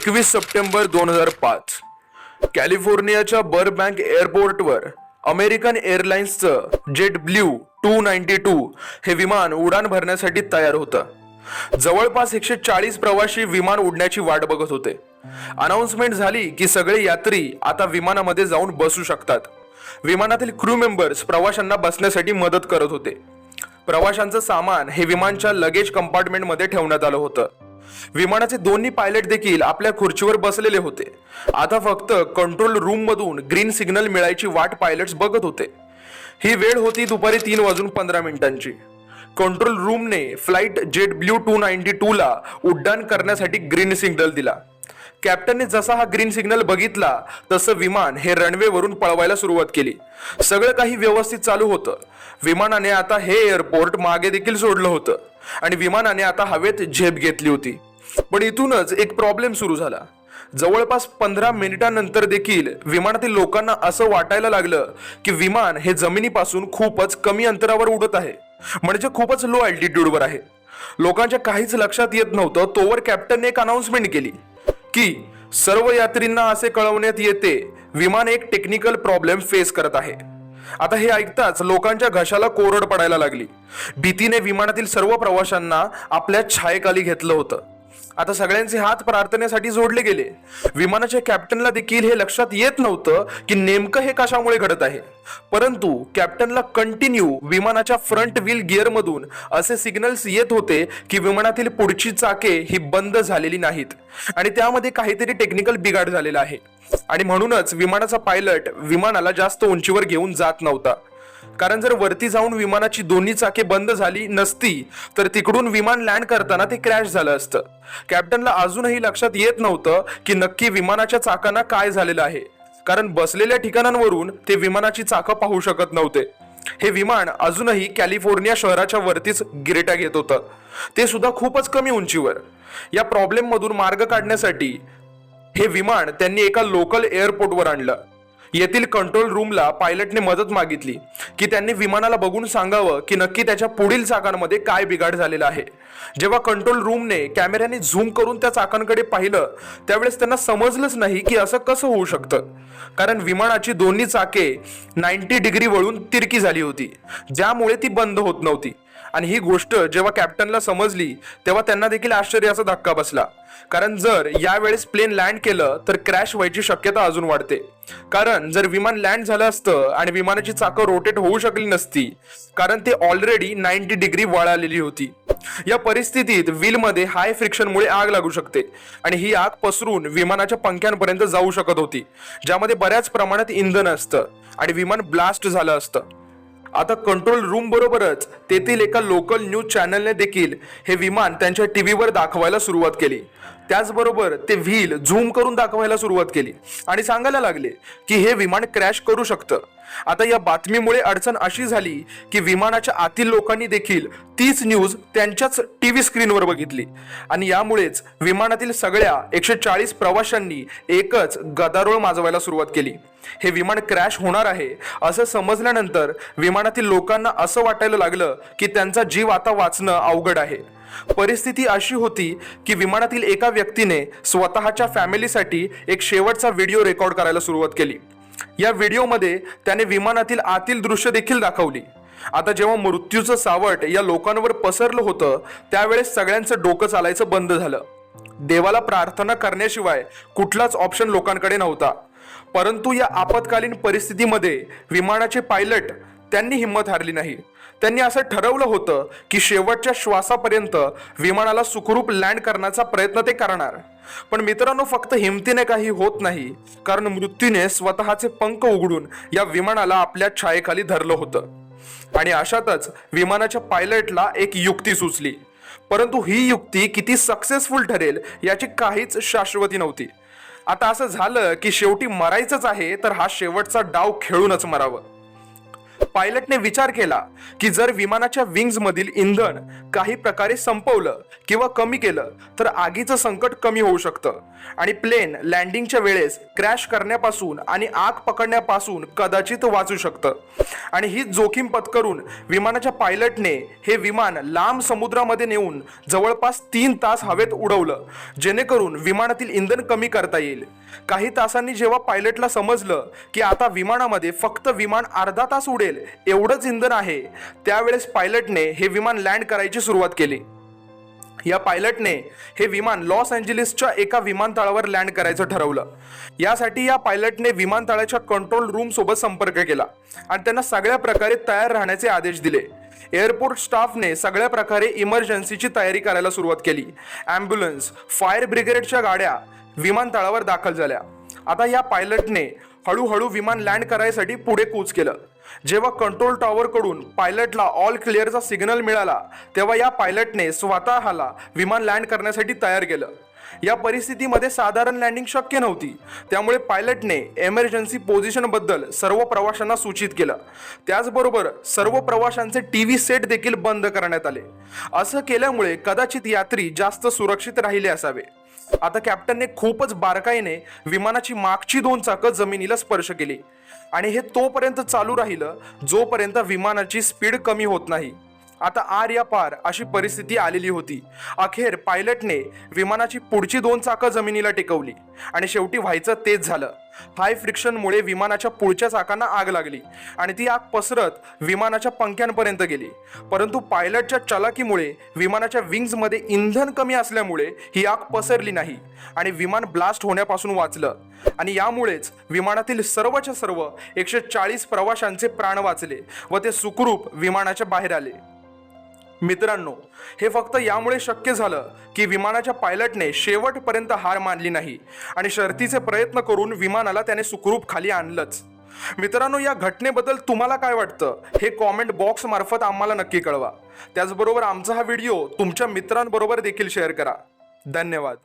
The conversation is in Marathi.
एकवीस सप्टेंबर दोन हजार पाच. कॅलिफोर्नियाच्या बर्बँक एअरपोर्टवर American एअरलाइन्सचं Jet Blue two ninety two हे विमान उडान भरण्यासाठी तयार होतं. जवळपास एकशे चाळीस प्रवाशी विमान उडण्याची वाट बघत होते. अनाऊन्समेंट झाली की सगळे यात्री आता विमानामध्ये जाऊन बसू शकतात. विमानातील क्रू मेंबर्स प्रवाशांना बसण्यासाठी मदत करत होते. प्रवाशांचं सामान हे विमानच्या लगेज कंपार्टमेंटमध्ये ठेवण्यात आलं होतं. विमानाचे दोन्ही पायलट देखील आपल्या खुर्चीवर बसलेले होते. आता फक्त कंट्रोल रूम मधून ग्रीन सिग्नल मिळायची वाट पायलट्स बघत होते. ही वेळ होती दुपारी तीन वाजून पंधरा मिनिटांची. Control रूमने flight Jet Blue two ninety two ला उड्डाण करण्यासाठी ग्रीन सिग्नल दिला. कॅप्टनने जसा हा ग्रीन सिग्नल बघितला तसं विमान हे रनवेवरून पळवायला सुरुवात केली. सगळं काही व्यवस्थित चालू होतं. विमानाने आता हे एअरपोर्ट मागे देखील सोडलं होतं. आणि विमानाने आता हवेत झेप घेतली होती. पण इथूनच एक प्रॉब्लेम सुरू झाला. जवळपास पंधरा मिनिटांनंतर देखील विमानातील लोकांना असं वाटायला लागलं की विमान हे जमिनीपासून खूपच कमी अंतरावर उडत आहे. म्हणजे खूपच लो अल्टिट्यूडवर आहे. लोकांच्या काहीच लक्षात येत नव्हतं तोवर कॅप्टनने एक अनाउन्समेंट केली. की सर्व यात्रींना असे कळवण्यात येते विमान एक टेक्निकल प्रॉब्लेम फेस करत आहे. आता हे ऐकताच लोकांच्या घशाला कोरड पडायला लागली. भीतीने विमानातील सर्व प्रवाशांना आपल्या छायेखाली घेतलं होतं. आता सगळ्यांचे हात प्रार्थनेसाठी जोडले गेले. विमानाच्या कॅप्टनला देखील हे लक्षात येत नव्हतं की नेमकं हे कशामुळे घडत आहे. परंतु कॅप्टनला कंटिन्यू विमानाच्या फ्रंट व्हील गिअर मधून असे सिग्नल्स येत होते की विमानातील पुढची चाके ही बंद झालेली नाहीत. आणि त्यामध्ये काहीतरी टेक्निकल बिघाड झालेला आहे. आणि म्हणूनच विमानाचा पायलट विमानाला जास्त उंचीवर घेऊन जात नव्हता. कारण जर वरती जाऊन विमानाची दोन्ही चाके बंद झाली नसती तर तिकडून विमान लँड करताना ते क्रॅश झालं असतं. कॅप्टनला अजूनही लक्षात येत नव्हतं की नक्की विमानाच्या चाकांना काय झालेलं आहे. कारण बसलेल्या ठिकाणांवरून ते विमानाची चाकं पाहू शकत नव्हते. हे विमान अजूनही कॅलिफोर्निया शहराच्या वरतीच गिरेटा घेत होतं. ते सुद्धा खूपच कमी उंचीवर. या प्रॉब्लेम मधून मार्ग काढण्यासाठी हे विमान त्यांनी एका लोकल एअरपोर्टवर आणलं. येथील कंट्रोल रूमला पायलटने मदत मागितली की त्यांनी विमानाला बघून सांगावं की नक्की त्याच्या पुढील चाकांमध्ये काय बिघाड झालेला आहे. जेव्हा कंट्रोल रूमने कॅमेऱ्याने झूम करून त्या चाकांकडे पाहिलं त्यावेळेस त्यांना समजलंच नाही की असं कसं होऊ शकतं. कारण विमानाची दोन्ही चाके नाईन्टी डिग्री वळून तिरकी झाली होती. ज्यामुळे ती बंद होत नव्हती. आणि ही गोष्ट जेव्हा कॅप्टनला समजली तेव्हा त्यांना देखील आश्चर्याचा धक्का बसला. कारण जर यावेळेस प्लेन लँड केलं तर क्रॅश व्हायची शक्यता अजून वाढते. कारण जर विमान लँड झालं असतं आणि विमानाची चाकं रोटेट होऊ शकली नसती कारण ते ऑलरेडी नाईन्टी डिग्री वळालेली होती. या परिस्थितीत व्हीलमध्ये हाय फ्रिक्शनमुळे आग लागू शकते आणि ही आग पसरून विमानाच्या पंख्यांपर्यंत जाऊ शकत होती ज्यामध्ये बऱ्याच प्रमाणात इंधन असतं आणि विमान ब्लास्ट झालं असतं. आता कंट्रोल रूम बरोबरच तेथील एका लोकल न्यूज चॅनलने देखील हे विमान त्यांच्या टीव्हीवर दाखवायला सुरुवात केली. त्याचबरोबर ते व्हील झूम करून दाखवायला सुरुवात केली. आणि सांगायला लागले की हे विमान क्रॅश करू शकतं. आता या बातमीमुळे अडचण अशी झाली की विमानाच्या आतील लोकांनी देखील तीच न्यूज त्यांच्याच टीव्ही स्क्रीनवर बघितली. आणि यामुळेच विमानातील सगळ्या एकशे चाळीस प्रवाशांनी एकच गदारोळ माजवायला सुरुवात केली. हे विमान क्रॅश होणार आहे असं समजल्यानंतर विमानातील लोकांना असं वाटायला लागलं की त्यांचा जीव आता वाचणं अवघड आहे. परिस्थिती अशी होती की विमानातील एका व्यक्तीने स्वतःच्या फॅमिलीसाठी एक शेवटचा व्हिडिओ रेकॉर्ड करायला सुरुवात केली. या व्हिडिओमध्ये त्याने विमानातील आतील दृश्य देखील दाखवली. आता जेव्हा मृत्यूचं सावट या लोकांवर पसरलं होतं त्यावेळेस सगळ्यांचं डोकं चालायचं बंद झालं. देवाला प्रार्थना करण्याशिवाय कुठलाच ऑप्शन लोकांकडे नव्हता. परंतु या आपत्कालीन परिस्थितीमध्ये विमानाचे पायलट त्यांनी हिंमत हारली नाही. त्यांनी असं ठरवलं होतं की शेवटच्या श्वासापर्यंत विमानाला सुखरूप लँड करण्याचा प्रयत्न ते करणार. पण मित्रांनो फक्त हिमतीने काही होत नाही. कारण मृत्यूने स्वतःचे पंख उघडून या विमानाला आपल्या छायेखाली धरलं होतं. आणि अशातच विमानाच्या पायलटला एक युक्ती सुचली. परंतु ही युक्ती किती सक्सेसफुल ठरेल याची काहीच शाश्वती नव्हती. आता असं झालं की शेवटी मरायचंच आहे तर हा शेवटचा डाव खेळूनच मरावं. पायलटने विचार केला की जर विमानाच्या विंग्ज मधील इंधन काही प्रकारे संपवलं किंवा कमी केलं तर आगीचं संकट कमी होऊ शकतं. आणि प्लेन लँडिंगच्या वेळेस क्रॅश करण्यापासून आणि आग पकडण्यापासून कदाचित वाचू शकतं. आणि ही जोखीम पत्करून विमानाच्या पायलटने हे विमान लांब समुद्रामध्ये नेऊन जवळपास तीन तास हवेत उडवलं जेणेकरून विमानातील इंधन कमी करता येईल. काही तासांनी जेव्हा पायलटला समजलं की आता विमानामध्ये फक्त विमान अर्धा तास उडेल एवढंच इंधन आहे त्यावेळेस पायलटने हे विमान लँड करायची सुरुवात केली. या पायलटने हे विमान लॉस एंजेलिसच्या एका विमानतळावर लँड करायचं ठरवलं. यासाठी या पायलटने विमानतळाच्या कंट्रोल रूम सोबत संपर्क केला आणि त्यांना सगळ्या प्रकारे तयार राहण्याचे आदेश दिले. एअरपोर्ट स्टाफने सगळ्या प्रकारे इमर्जन्सीची तयारी करायला सुरुवात केली. ॲम्ब्युलन्स फायर ब्रिगेडच्या गाड्या विमानतळावर दाखल झाल्या. आता या पायलटने हळूहळू विमान लँड करायसाठी पुढे कूच केलं. जेव्हा कंट्रोल टॉवर कडून पायलटला ऑल क्लिअरचा सिग्नल मिळाला तेव्हा या पायलटने स्वतःला विमान लँड करण्यासाठी तयार केलं. या परिस्थितीमध्ये साधारण लँडिंग शक्य नव्हती. त्यामुळे पायलटने एमर्जन्सी पोझिशनबद्दल सर्व प्रवाशांना सूचित केलं. त्याचबरोबर सर्व प्रवाशांचे टी व्ही सेट देखील बंद करण्यात आले. असं केल्यामुळे कदाचित यात्री जास्त सुरक्षित राहिले असावे. आता कॅप्टनने खूपच बारकाईने विमानाची मागची दोन चाकं जमिनीला स्पर्श केली. आणि हे तोपर्यंत चालू राहिलं जोपर्यंत विमानाची स्पीड कमी होत नाही. आता आर या पार अशी परिस्थिती आलेली होती. अखेर पायलटने विमानाची पुढची दोन चाकं जमिनीला टेकवली आणि शेवटी व्हायचं तेच झालं. हाय फ्रिक्शनमुळे विमानाच्या पुढच्या चाकांना आग लागली आणि ती आग पसरत विमानाच्या पंख्यांपर्यंत गेली. परंतु पायलटच्या चलाकीमुळे विमानाच्या विंग्समध्ये इंधन कमी असल्यामुळे ही आग पसरली नाही आणि विमान ब्लास्ट होण्यापासून वाचलं आणि यामुळेच विमानातील सर्वच्या सर्व एकशे चाळीस प्रवाशांचे प्राण वाचले व ते सुखरूप विमानाच्या बाहेर आले. मित्रांनो हे फक्त यामुळे शक्य झालं की विमानाच्या पायलटने शेवटपर्यंत हार मानली नाही आणि शर्तीचे प्रयत्न करून विमानाला त्याने सुखरूप खाली आणलंच. मित्रांनो या घटनेबद्दल तुम्हाला काय वाटतं हे कॉमेंट बॉक्स मार्फत आम्हाला नक्की कळवा. त्याचबरोबर आमचा हा व्हिडिओ तुमच्या मित्रांबरोबर देखील शेअर करा. धन्यवाद.